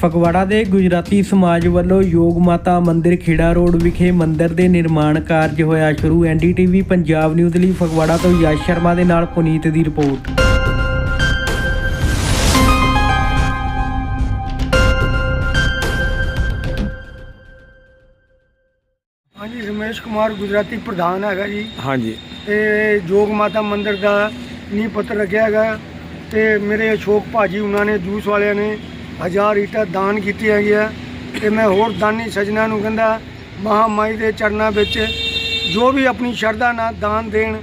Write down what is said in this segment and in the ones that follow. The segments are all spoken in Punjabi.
ਫਗਵਾੜਾ ਦੇ ਗੁਜਰਾਤੀ ਸਮਾਜ ਵੱਲੋਂ ਯੋਗ ਮਾਤਾ ਮੰਦਿਰ ਖੇੜਾ ਰੋਡ ਵਿਖੇ ਮੰਦਿਰ ਦੇ ਨਿਰਮਾਣ ਕਾਰਜ ਹੋਇਆ ਸ਼ੁਰੂ। ਐਨਡੀਟੀਵੀ ਪੰਜਾਬ ਨਿਊਜ਼ ਲਈ ਫਗਵਾੜਾ ਤੋਂ ਯਸ਼ ਸ਼ਰਮਾ ਦੇ ਨਾਲ ਪੁਨੀਤ ਦੀ ਰਿਪੋਰਟ। ਹਾਂਜੀ ਰਮੇਸ਼ ਕੁਮਾਰ ਗੁਜਰਾਤੀ ਪ੍ਰਧਾਨ ਹੈਗਾ ਜੀ। ਹਾਂਜੀ। ਤੇ ਜੋਗ ਮਾਤਾ ਮੰਦਿਰ ਦਾ ਨੀਂਹ ਪੱਥਰ ਰੱਖਿਆ ਹੈਗਾ। ਤੇ ਮੇਰੇ ਅਸ਼ੋਕ ਭਾਜੀ ਉਹਨਾਂ ਨੇ ਜੂਸ ਵਾਲਿਆਂ ਨੇ ਹਜ਼ਾਰ ਈਟਾਂ ਦਾਨ ਕੀਤੀ ਹੈਗੀ ਆ ਤੇ ਮੈਂ ਹੋਰ ਦਾਨੀ ਸਜਣਾ ਨੂੰ ਕਹਿੰਦਾ ਮਹਾਮਾਈ ਦੇ ਚਰਨਾਂ ਵਿੱਚ ਜੋ ਵੀ ਆਪਣੀ ਸ਼ਰਧਾ ਨਾਲ ਦਾਨ ਦੇਣ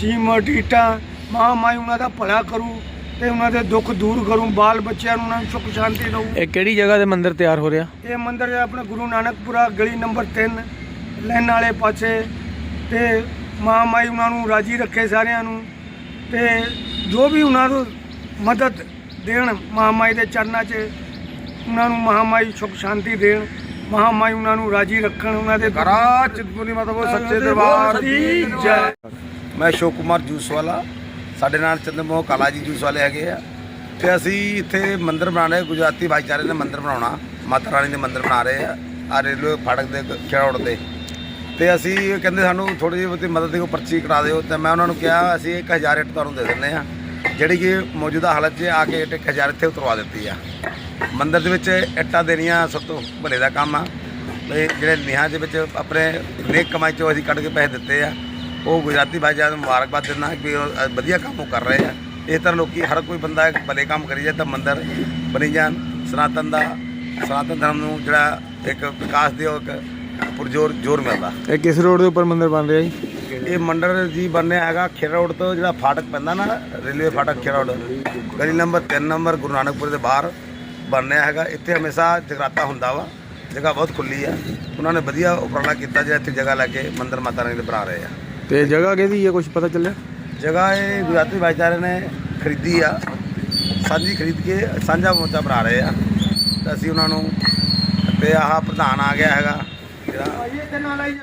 ਸੀਮਟ ਈਟਾਂ ਮਹਾਮਾਈ ਉਹਨਾਂ ਦਾ ਭਲਾ ਕਰੂ ਤੇ ਉਹਨਾਂ ਦੇ ਦੁੱਖ ਦੂਰ ਕਰੂ ਬਾਲ ਬੱਚਿਆਂ ਨੂੰ ਉਹਨਾਂ ਨੂੰ ਸੁੱਖ ਸ਼ਾਂਤੀ ਦਊ। ਇਹ ਕਿਹੜੀ ਜਗ੍ਹਾ ਤੇ ਮੰਦਿਰ ਤਿਆਰ ਹੋ ਰਿਹਾ? ਇਹ ਮੰਦਿਰ ਹੈ ਆਪਣਾ ਗੁਰੂ ਨਾਨਕਪੁਰਾ ਗਲੀ ਨੰਬਰ 3 ਲੈਣ ਵਾਲੇ ਪਾਸੇ ਤੇ ਮਹਾਮਾਈ ਉਹਨਾਂ ਨੂੰ ਰਾਜੀ ਰੱਖੇ ਸਾਰਿਆਂ ਨੂੰ ਤੇ ਜੋ ਵੀ ਉਹਨਾਂ ਨੂੰ ਮਦਦ ਦੇਣ ਮਹਾਮਾਈ ਦੇ ਚਰਨਾਂ 'ਚ ਉਹਨਾਂ ਨੂੰ ਮਹਾਮਾਈ ਸੁਖ ਸ਼ਾਂਤੀ ਦੇਣ ਮਹਾਮਾਈ ਉਹਨਾਂ ਨੂੰ ਰਾਜੀ ਰੱਖਣ ਉਹਨਾਂ ਦੇ ਕਰਾ ਚਿੰਤਪੁਰਨੀ ਮਾਤਾ ਬੋਲ ਸੱਚੇ ਦਰਬਾਰ ਦੀ ਜੈ। ਮੈਂ ਅਸ਼ੋਕ ਕੁਮਾਰ ਜੂਸ ਵਾਲਾ ਸਾਡੇ ਨਾਲ ਚੰਦਰਮੋਹ ਕਾਲਾ ਜੀ ਜੂਸ ਵਾਲੇ ਹੈਗੇ ਆ। ਤੇ ਅਸੀਂ ਇੱਥੇ ਮੰਦਿਰ ਬਣਾ ਰਹੇ ਗੁਜਰਾਤੀ ਭਾਈਚਾਰੇ ਨੇ ਮੰਦਿਰ ਬਣਾਉਣਾ ਮਾਤਾ ਰਾਣੀ ਦੇ ਮੰਦਿਰ ਬਣਾ ਰਹੇ ਆ ਆ ਰੇਲਵੇ ਫਾਟਕ ਦੇ ਖੇੜੋੜ ਤੇ ਤੇ ਅਸੀਂ ਕਹਿੰਦੇ ਸਾਨੂੰ ਥੋੜੀ ਜਿਹੀ ਮਦਦ ਦਿਓ ਪਰਚੀ ਕਟਾ ਦਿਓ ਤੇ ਮੈਂ ਉਹਨਾਂ ਨੂੰ ਕਿਹਾ ਅਸੀਂ 1000 ਇੱਟ ਤੁਹਾਨੂੰ ਦੇ ਦਿੰਦੇ ਆ ਜਿਹੜੀ ਕਿ ਮੌਜੂਦਾ ਹਾਲਤ 'ਚ ਆ ਕੇ ਇੱਟ 1000 ਇੱਥੇ ਉਤਰਵਾ ਦਿੱਤੀ ਆ। ਮੰਦਰ ਦੇ ਵਿੱਚ ਇੱਟਾਂ ਦੇਣੀਆਂ ਸਭ ਤੋਂ ਭਲੇ ਦਾ ਕੰਮ ਆ। ਵੀ ਜਿਹੜੇ ਨਿਆਂ ਦੇ ਵਿੱਚ ਆਪਣੇ ਨੇਕ ਕਮਾਈ ਚੋਂ ਅਸੀਂ ਕੱਢ ਕੇ ਪੈਸੇ ਦਿੱਤੇ ਆ। ਉਹ ਗੁਜਰਾਤੀ ਭਾਈਚਾਰੇ ਨੂੰ ਮੁਬਾਰਕਬਾਦ ਦਿੰਦਾ ਕਿ ਵਧੀਆ ਕੰਮ ਉਹ ਕਰ ਰਹੇ ਆ। ਇਸ ਤਰ੍ਹਾਂ ਲੋਕੀ ਹਰ ਕੋਈ ਬੰਦਾ ਭਲੇ ਕੰਮ ਕਰੀ ਜਾਏ ਤਾਂ ਮੰਦਿਰ ਬਣੀ ਜਾਣ। ਸਨਾਤਨ ਦਾ, ਸਨਾਤਨ ਧਰਮ ਨੂੰ ਜਿਹੜਾ ਇੱਕ ਵਿਕਾਸ ਦੇ ਉਹ ਇੱਕ ਪੁਰਜੋਰ, ਜ਼ੋਰ ਮਿਲਦਾ। ਇਹ ਕਿਸ ਰੋਡ ਦੇ ਉੱਪਰ ਮੰਦਰ ਬਣ ਰਿਹਾ ਜੀ? ਇਹ ਮੰਡਲ ਜੀ ਬਣਿਆ ਹੈਗਾ ਖੇੜਾ ਰੋਡ ਤੋਂ ਜਿਹੜਾ ਫਾਟਕ ਪੈਂਦਾ ਨਾ ਰੇਲਵੇ ਫਾਟਕ ਖੇੜਾ ਰੋਡ। ਗਲੀ ਨੰਬਰ 3 ਨੰਬਰ ਗੁਰੂ ਨਾਨਕਪੁਰ ਦੇ ਬਾਹਰ ਬਣਿਆ ਹੈਗਾ। ਇੱਥੇ ਹਮੇਸ਼ਾ ਜਗਰਾਤਾ ਹੁੰਦਾ ਵਾ ਜਗ੍ਹਾ ਬਹੁਤ ਖੁੱਲੀ ਆ। ਉਹਨਾਂ ਨੇ ਵਧੀਆ ਉਪਰਾਲਾ ਕੀਤਾ ਜਿਹੜਾ ਇੱਥੇ ਜਗ੍ਹਾ ਲੈ ਕੇ ਮੰਦਿਰ ਮਾਤਾ ਰਾਣੀ ਦੇ ਬਣਾ ਰਹੇ ਆ। ਤੇ ਜਗ੍ਹਾ ਕਿਹਦੀ ਹੈ ਕੁਝ ਪਤਾ ਚੱਲਿਆ? ਜਗ੍ਹਾ ਇਹ ਗੁਜਰਾਤੀ ਭਾਈਚਾਰੇ ਨੇ ਖਰੀਦੀ ਆ। ਸਾਂਝੀ ਖਰੀਦ ਕੇ ਸਾਂਝਾ ਮੋਚਾ ਬਣਾ ਰਹੇ ਆ। ਤੇ ਅਸੀਂ ਉਹਨਾਂ ਨੂੰ ਤੇ ਆਹ ਪ੍ਰਧਾਨ ਆ ਗਿਆ ਹੈਗਾ। ਜਿਹੜਾ